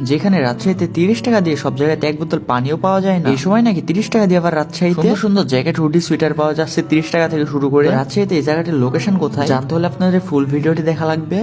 যেখানে রাজশাহীতে তিরিশ টাকা দিয়ে সব জায়গাতে এক বোতল পানিও পাওয়া যায় না। এই সময় নাকি তিরিশ টাকা দিয়ে আবার রাজশাহীতে সুন্দর সুন্দর জ্যাকেট হুডি সোয়েটার পাওয়া যাচ্ছে তিরিশ টাকা থেকে শুরু করে। রাজশাহীতে এই জায়গাটির লোকেশন কোথায়? জানতে হলে আপনাদের ফুল ভিডিওটি দেখা লাগবে।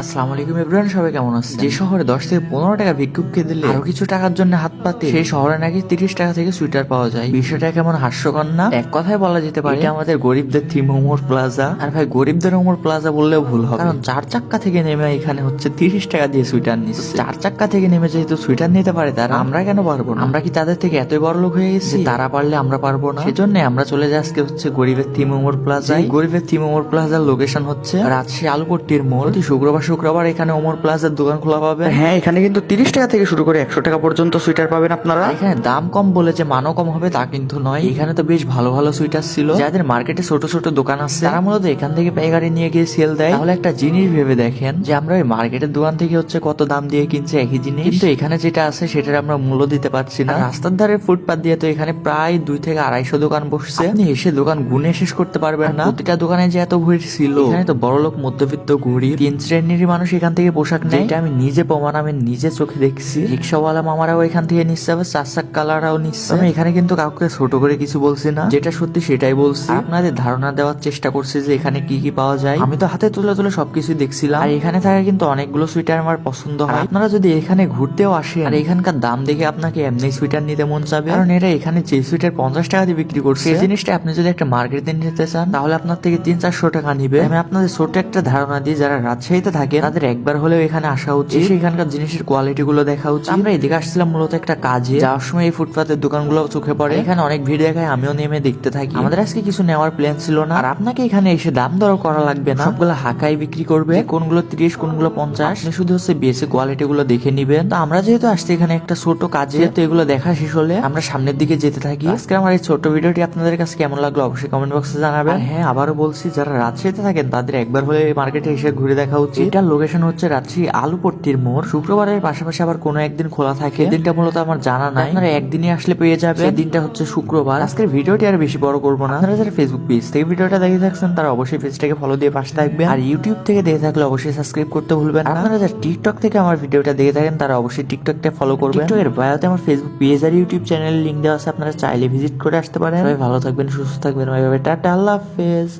আসসালামু আলাইকুম এভরিওয়ান সবাই কেমন আছে যে শহরে দশ থেকে পনেরো টাকা ভিক্ষুককে দিলে আরও কিছু টাকার জন্য হাত পাতে। সেই শহরে নাকি তিরিশ টাকা থেকে সুইটার পাওয়া যায়। বিষয়টা কেমন হাস্যকর না? এক কথায় বলা যেতে পারে আমাদের গরিবদের থিম ওমর প্লাজা। আর ভাই গরিবদের ওমর প্লাজা বললেও ভুল হবে। কারণ চার চাক্কা থেকে নেমে এখানে হচ্ছে তিরিশ টাকা দিয়ে সুইটার নিচ্ছে। চার চাক্কা থেকে নেমে যেহেতু সুইটার নিতে পারে তারা আমরা কেন পারব না? আমরা কি তাদের থেকে এতই বড় লোক হয়ে গেছি? তারা পারলে আমরা পারব না। সেজন্য আমরা চলে যাই আজকে হচ্ছে গরিবের থিম ওমর প্লাজা গরিবের থিম ওমর প্লাজার লোকেশন হচ্ছে রাজশাহী আলুপট্টির মোড়। শুক্রবার শুক্রবার এখানে ওমর প্লাজার দোকান খোলা পাবে হ্যাঁ এখানে কিন্তু তিরিশ টাকা থেকে শুরু করে একশো টাকা পর্যন্ত সুইটার পাবেন আপনারা। এখানে দাম কম বলে যে মানও কম হবে তা কিন্তু নয়। এখানে তো বেশ ভালো ভালো সুইটার ছিল। যাদের মার্কেটে ছোট ছোট দোকান আছে তারা মূলত এখান থেকে পাইকারি নিয়ে গিয়ে সেল দেয়। তাহলে একটা জিনিস ভেবে দেখেন যে আমরা ওই মার্কেটের দোকান থেকে হচ্ছে কত দাম দিয়ে কিনছে একই জিনিস। কিন্তু এখানে যেটা আছে সেটার আমরা মূল্য দিতে পারছি না। রাস্তার ধারে ফুটপাত দিয়ে তো এখানে প্রায় দুই থেকে আড়াইশো দোকান বসছে। আপনি এসে দোকান গুনে শেষ করতে পারবেন না। প্রতিটা দোকানে যে এত ভিড় ছিল। এখানে তো বড় লোক মধ্যবিত্ত গরিব তিন শ্রেণির মানুষ এখান থেকে পোশাক নেয়? এটা আমি নিজে প্রমাণ আমি নিজে চোখে দেখছি। রিক্সাওয়ালা মামারাও এখান থেকে নিচ্ছে আবার চার চাক কালারাও নিচ্ছে। আমি এখানে কিন্তু কাউকে ছোট করে কিছু বলছি না। যেটা সত্যি সেটাই বলছি। আপনাদের ধারণা দেওয়ার চেষ্টা করছি যে এখানে কি কি পাওয়া যায়। আমি তো হাতে তুলে তুলে সবকিছু দেখছিলাম। আর এখানে থাকা কিন্তু অনেকগুলো সুইটার আমার পছন্দ হয়। আপনারা যদি এখানে ঘুরতেও আসেন আর এখানকার দাম দেখে আপনাকে এমনি সুইটার নিতে মন চাবে কারণ এরা এখানে যে সুইটার পঞ্চাশ টাকা দিয়ে বিক্রি করছে সেই জিনিসটা আপনি যদি একটা মার্কেটে নিতে চান তাহলে আপনার থেকে তিন চারশো টাকা নিবে। আমি আপনাদের ছোট একটা ধারণা দিই যারা রাজশাহীতে থাকে তাদের একবার হলেও এখানে আসা উচিত। এখানকার জিনিসের কোয়ালিটি গুলো দেখা উচিত। আমরা এদিকে আসছিলাম মূলত একটা কাজে। যাওয়ার সময় এই ফুটপাতের দোকানগুলো চোখে পড়ে। এখানে অনেক ভিড় দেখায়, আমিও নেমে দেখতে থাকি। আমাদের আজকে কিছু নেওয়ার প্ল্যান ছিল না। আর আপনাকে এখানে এসে দাম দর করা লাগবে না। সবগুলো হাকাই বিক্রি করবে। কোনগুলো তিরিশ, কোনগুলো পঞ্চাশ। শুধু হচ্ছে বেসে কোয়ালিটি গুলো দেখে নিবেন। তো আমরা যেহেতু আসছি এখানে একটা ছোট কাজে, তো এগুলো দেখা শেষ হলে আমরা সামনের দিকে যেতে থাকি। আজকে আমার এই ছোট ভিডিওটি আপনাদের কাছে কেমন লাগল অবশ্যই কমেন্ট বক্সে জানাবেন। হ্যাঁ আবারও বলছি, যারা রাজশাহীতে থাকেন, তাদের একবার হলে মার্কেটে এসে ঘুরে দেখা উচিত। এটার লোকেশন হচ্ছে রাজশাহী আলুপট্টির মোড়। শুক্রবারের পাশাপাশি আবার কোনো একদিন খোলা থাকে। দিনটা মূলত আমার জানা নাই। আপনারা একদিনই আসলে পেয়ে যাবে দিনটা হচ্ছে শুক্রবার। আজকের ভিডিওটি আর বেশি বড় করব না। আপনারা যারা ফেসবুক পেজ থেকে ভিডিওটা দেখে থাকছেন, তারা অবশ্যই পেজটাকে ফলো দিয়ে পাশে থাকবে আর ইউটিউব থেকে দেখে থাকলে অবশ্যই সাবস্ক্রাইব করতে ভুলবেন আপনারা যারা টিকটক থেকে আমার ভিডিওটা দেখে থাকেন, তারা অবশ্যই টিকটকটা ফলো করবেন। টিকটকের বায়োতে আমার ফেসবুক পেজ আর ইউটিউব চ্যানেলের লিংক দেওয়া আছে। আপনারা চাইলে ভিজিট করে আসতে পারেন। ভালো থাকবেন, সুস্থ থাকবেন। ওইভাবে টাটা, আল্লাহ হাফেজ।